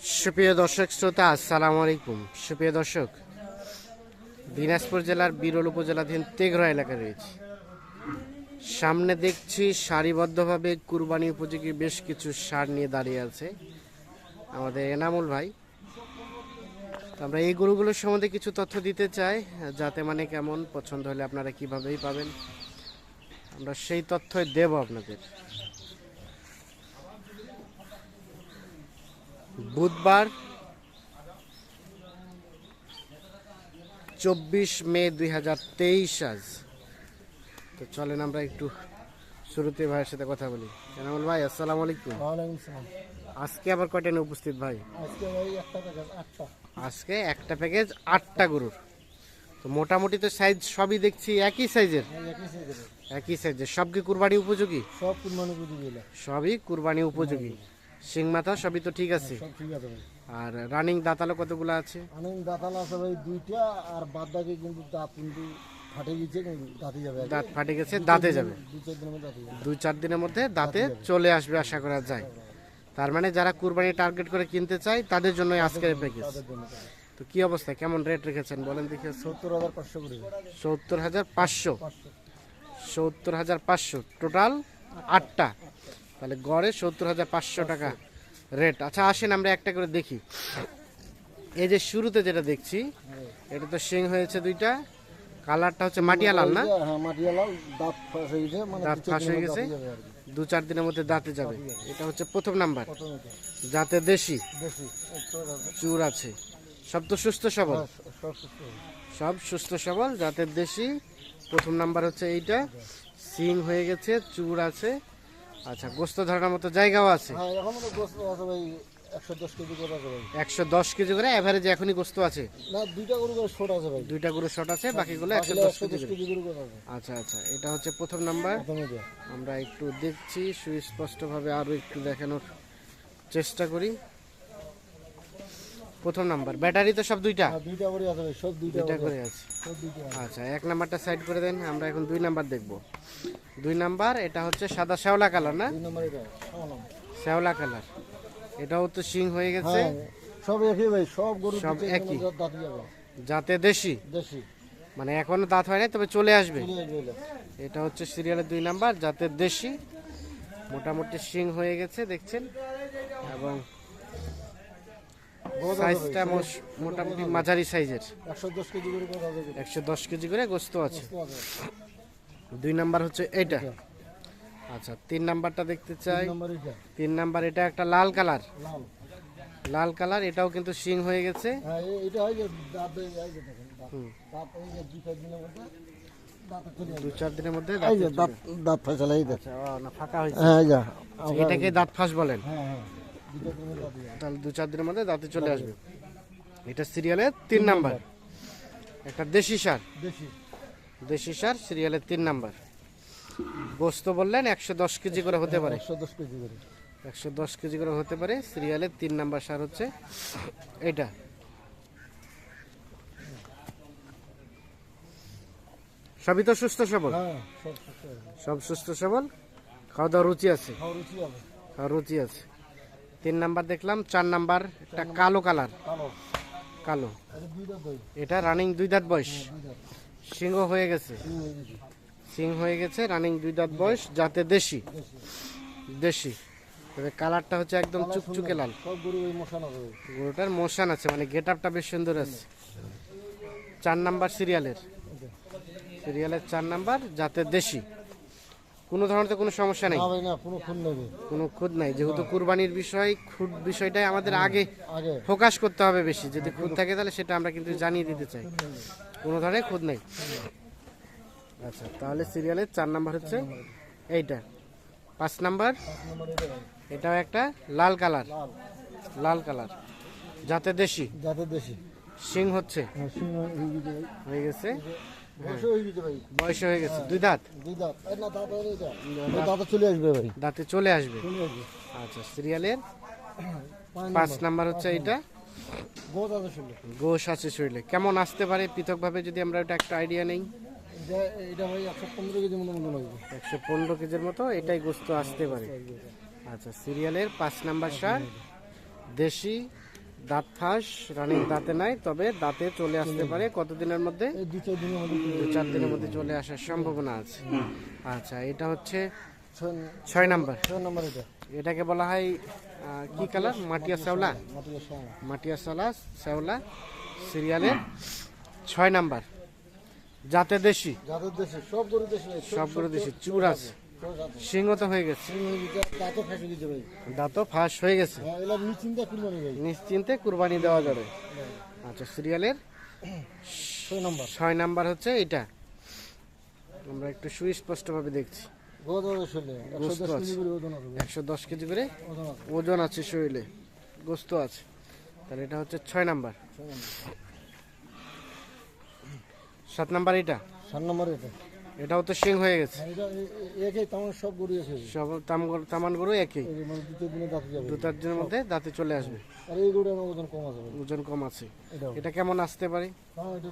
সুপ্রিয় দর্শক শ্রোতা, আসসালামু আলাইকুম। সুপ্রিয় দর্শক, দিনাজপুর জেলার বিরল উপজেলাধীন তেঘরা এলাকায় রয়েছে। সামনে দেখছি সারিবদ্ধভাবে কুরবানি উপযোগী বেশ কিছু সার নিয়ে দাঁড়িয়ে আছে আমাদের এনামুল ভাই। আমরা এই গরুগুলোর সম্বন্ধে কিছু তথ্য দিতে চাই, যাতে মানে কেমন, পছন্দ হলে আপনারা কিভাবেই পাবেন। আমরা সেই তথ্যই দেব আপনাদের। বুধবার চব্বিশ মে দুই হাজার তেইশ আজ। তো চলেন আমরা একটু শুরুতে ভাইয়ের সাথে কথা বলি। এনামুল ভাই আসসালামু আলাইকুম। আজকে আবার কয়টা নিয়ে উপস্থিত ভাই? আজকে একটা প্যাকেজ আটটা। গরুর। তো মোটামুটি তো সাইজ সবই দেখছি একই সাইজের একই সাইজের সব কি কুরবানি উপযোগী? সব কুরবানি গেলে সবই কুরবানি উপযোগী। শিং মাথা সবই তো ঠিক আছে। সব ঠিক আছে ভাই। আর রানিং দাঁতালো কতগুলো আছে? আনন্দ দাঁতাল আছে ভাই দুইটা আর বাদ বাকি কিন্তু দাঁত কিন্তু ফাটে গেছে দাঁতে যাবে। দাঁত ফাটে গেছে দাঁতে যাবে। দুই চার দিনের মধ্যে দাঁতে চলে আসবে আশা করা যায়। তার মানে যারা কুরবানি টার্গেট করে কিনতে চায় তাদের জন্য আজকের প্যাকেজ তো কি অবস্থা? কেমন রেট রেখেছেন? বলেন দেখি। সত্তর হাজার পাঁচশো করে। সত্তর হাজার পাঁচশো। সত্তর হাজার পাঁচশো। টোটাল আটটা। তাহলে গড়ে সত্তর হাজার পাঁচশো টাকা রেট। আচ্ছা আসেন আমরা একটা করে দেখি। এই যে শুরুতে যেটা দেখছি এটা তো শিং হয়েছে দুইটা কালারটা হচ্ছে মাটিয়া লাল না? হ্যাঁ লাল দাঁত ফাঁস হয়ে গেছে মানে দু চার হয়ে দিনের গেছে? মধ্যে দাঁতে যাবে দু চার দিনের মধ্যে দাঁতে যাবে। এটা হচ্ছে প্রথম নাম্বার। যাতে দেশি। চুর আছে। সব তো সুস্থ সবল? হ্যাঁ, সব সুস্থ হবে। সব সুস্থ সবল জাতের দেশি। প্রথম নাম্বার হচ্ছে এইটা। সিং হয়ে গেছে চুর আছে। আচ্ছা গোস্ত ধরার মতো জায়গাও আছে? হ্যাঁ এখন তো গোস্ত আছে ভাই একশো দশ কেজি করে আছে ভাই। একশো দশ কেজি করে অ্যাভারেজ এখনই গোস্ত আছে? না দুইটা গরু করে ছোট আছে ভাই। দুইটা গরু আছে বাকিগুলো একশো দশ কেজি করে। আচ্ছা আচ্ছা এটা হচ্ছে প্রথম নাম্বার আমরা একটু দেখছি সুস্পষ্টভাবে আরও একটু দেখানোর চেষ্টা করি। প্রথম নাম্বার। ব্যাটারি তো সব দুইটা? দুইটা করে আছে সব দুইটা করে আছে। আচ্ছা এক নাম্বারটা সাইড করে দেন আমরা এখন দুই নাম্বার দেখব। দুই নাম্বার এটা হচ্ছে সাদা শ্যাওলা কালার না? দুই নম্বর এটা শ্যাওলা কালার। এটাও তো শিং হয়ে গেছে। হ্যাঁ সব একই ভাই সব গরু সব একই। যাতে দেশি। দেশি। মানে এখনও দাঁত হয় নাই তবে চলে আসবে। এটা। হচ্ছে সিরিয়ালের দুই নাম্বার যাতে দেশি। মোটামুটি শিং হয়ে গেছে দেখছেন? এবং সাইজটা মোটামুটি মাঝারি সাইজের। একশো দশ কেজি করে গোস্ত আছে। দুই নাম্বার হচ্ছে এটা। আচ্ছা তিন নাম্বারটা দেখতে চাই। তিন নম্বর এটা একটা লাল কালার। লাল। কালার এটাও কিন্তু শিং হয়ে গেছে। হ্যাঁ হয় দু চার দিনের মধ্যে দাঁতে দেখ আচ্ছা, ফাঁকা হয়েছে। হ্যাঁ আচ্ছা, এটাকে দাঁত ফাঁস বলেন। হ্যাঁ। তাহলে দু চার দিনের মধ্যে দাঁতে চলে আসবে। এটা সিরিয়ালের তিন নাম্বার। একটা দেশি সার। দেশি। দেশি সার সিরিয়ালের তিন নাম্বার। গোস্ত বললেন একশো দশ কেজি করে হতে পারে। একশো দশ কেজি করে। একশো দশ কেজি করে হতে পারে। সিরিয়ালের তিন নাম্বার সার হচ্ছে এটা। সবই তো সুস্থ সবল? হ্যাঁ সব সুস্থ। সবল? খাওয়া দাওয়া রুচি আছে? খাওয়া রুচি আছে। তিন নাম্বার দেখলাম চার নাম্বার একটা কালো কালার। কালো। এটা রানিং দুই দাঁত বয়স। দুই সিংহ হয়ে গেছে। হয়ে সিং হয়ে গেছে রানিং দুই দাঁত বয়স যাতে দেশি। দেশি। তবে কালারটা হচ্ছে একদম চুকচুকে লাল। গরুটার মোশান আছে মানে গেট আপটা বেশ সুন্দর আছে। চার নাম্বার সিরিয়ালের সিরিয়ালের চার নাম্বার যাতে দেশি। কোনো ধরনের তো কোনো সমস্যা নেই। না কোনো খুদ নাই যেহেতু কুরবানির বিষয় খুদ বিষয়টাই আমাদের আগে ফোকাস করতে হবে বেশি। যদি খুদ থাকে তাহলে সেটা আমরা কিন্তু জানিয়ে দিতে চাই। কোনো ধরনের খুদ নেই। আচ্ছা তাহলে সিরিয়ালের চার নাম্বার হচ্ছে এইটা। পাঁচ নাম্বার। এটাও একটা লাল কালার। লাল। কালার। যাতে দেশি। যাতে দেশি। সিং হচ্ছে। হ্যাঁ হয়ে হয়ে গেছে। বয়স হয়ে গেছে দুই দাঁত? দুই দাঁত। না দাঁত এটা চলে আসবে ভাই। দাঁতে চলে আসবে? আচ্ছা সিরিয়ালের? পাঁচ নাম্বার। হচ্ছে এইটা? বহুত আছে শরীরে। কেমন আসতে পারে পৃথকভাবে যদি আমরা ওটা একটা আইডিয়া নেই? এটা এটা একশো পনেরো কেজির মতো এটাই গোস্ত আসতে পারে। আচ্ছা সিরিয়ালের পাঁচ নাম্বার সার? দেশি দাঁত ফাঁস রানিং দাঁতে নাই তবে দাঁতে চলে আসতে পারে। কতদিনের মধ্যে? দু চার দিনের মধ্যে চার দিনের মধ্যে চলে আসার সম্ভাবনা আছে। আচ্ছা এটা হচ্ছে ছয় নাম্বার। ছয় নম্বর এটা। এটাকে বলা হয় কি কালার মাটিয়া শ্যাওলা মাটিয়া শ্যাওলা শ্যাওলা সিরিয়ালের ছয় নাম্বার। যাতে দেশি? যাদের দেশে সব গরু দেশে সব করে দেশি চুর আছে। সিংহ তো হয়ে গেছে। দাঁতও ফেসে হয়ে গেছে। নিশ্চিন্তা কুরবানি দেওয়া যাবে। আচ্ছা সিরিয়ালের ছয় নাম্বার। হচ্ছে এটা আমরা একটু সুস্পষ্টভাবে দেখছি। একশো দশ কেজি করে ওজন আছে শরীরে। গোস্ত আছে। তাহলে এটা হচ্ছে ছয় নাম্বার। নম্বর। সাত নাম্বার এটা সাত নম্বর এটা এটাও তো সিং হয়ে গেছে। হ্যাঁ, একই তেমন সব গরু সব তামান গরু একই। দু চার দিনের মধ্যে দাঁতে চলে আসবে। আর এই গরুটার ওজন কম আছে ওজন কম আছে। এটা কেমন আসতে পারে? হ্যাঁ এটা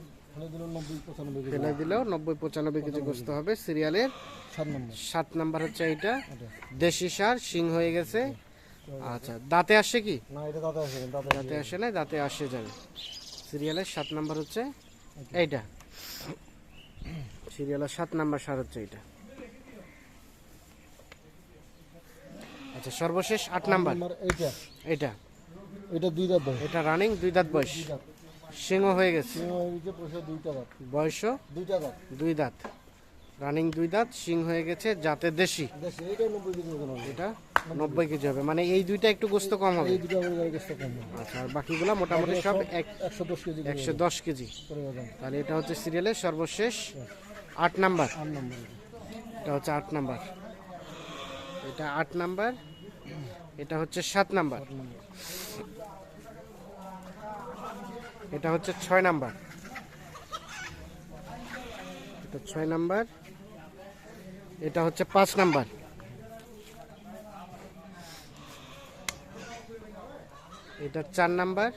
ফেলে দিলেও নব্বই পঁচানব্বই কেজি। গোস্ত হবে সিরিয়ালের। সাত নাম্বার। হচ্ছে এইটা। এটা। দেশি সার সিং হয়ে গেছে। আচ্ছা দাঁতে আসে কি? না এটা দাঁতে আসে না, দাঁতে দাঁতে আসে। না দাঁতে আসে যাবে। সিরিয়ালের সাত নাম্বার হচ্ছে এইটা। সিরিয়ালের সাত নাম্বার সার হচ্ছে এইটা আচ্ছা সর্বশেষ আট নাম্বার। এটা এটা দুই দাঁত ভাই এটা রানিং দুই দাঁত বয়স। সিংহ হয়ে গেছে। হয়ে বয়সও দুইটা দাঁত। দুই দাঁত। রানিং দুই দাঁত সিং হয়ে গেছে জাতে দেশি। এটা নব্বই কেজি হবে। মানে এই দুইটা একটু গোস্ত কম হবে। আচ্ছা আর বাকিগুলো মোটামুটি সব এক একশো দশ কেজি একশো দশ কেজি। তাহলে এটা হচ্ছে সিরিয়ালের সর্বশেষ আট নাম্বার? আট নম্বর এটা। হচ্ছে আট নাম্বার। এটা আট নাম্বার এটা হচ্ছে সাত নম্বর। এটা হচ্ছে ছয় নাম্বার। এটা ছয় নাম্বার এটা হচ্ছে পাঁচ নাম্বার। এটা চার নাম্বার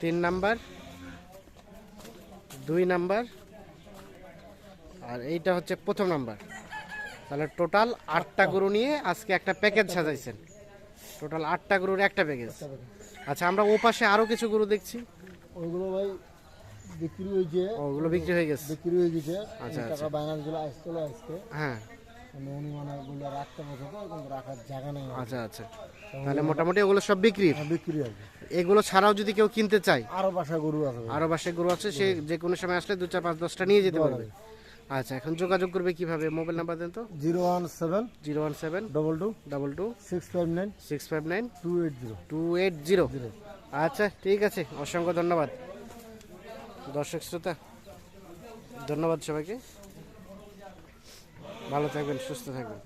তিন নাম্বার দুই নাম্বার। আর এইটা হচ্ছে প্রথম নাম্বার। তাহলে টোটাল আটটা গরু নিয়ে আজকে একটা প্যাকেজ সাজাইছেন। টোটাল আটটা গরুর একটা প্যাকেজ। আচ্ছা আমরা ও পাশে আরও কিছু গরু দেখছি। ওইগুলো ভাই বিক্রি হয়েছে। ওগুলো বিক্রি হয়ে গেছে। বিক্রি হয়ে গেছে। আচ্ছা, টাকা বায়নারগুলো আসছিল আজকে। হ্যাঁ। মানে উনি মানে ওগুলো রাখতে বসে তো রাখার জায়গা নেই। আচ্ছা আচ্ছা। তাহলে মোটামুটি ওগুলো সব বিক্রি হ্যাঁ, বিক্রি আছে এগুলো ছাড়াও যদি কেউ কিনতে চায়? আরও বাসা গরু আছে। আরও বাসে গরু আছে সে যে কোনো সময় আসলে দু চার পাঁচ দশটা নিয়ে যেতে পারবে। আচ্ছা এখন যোগাযোগ করবে কীভাবে? মোবাইল নাম্বার দেন তো। Zero one seven zero one seven double two double two six five nine six five nine two eight zero. Two eight zero. আচ্ছা ঠিক আছে অসংখ্য ধন্যবাদ। দর্শক শ্রোতা ধন্যবাদ সবাইকে। ভালো থাকবেন সুস্থ থাকবেন।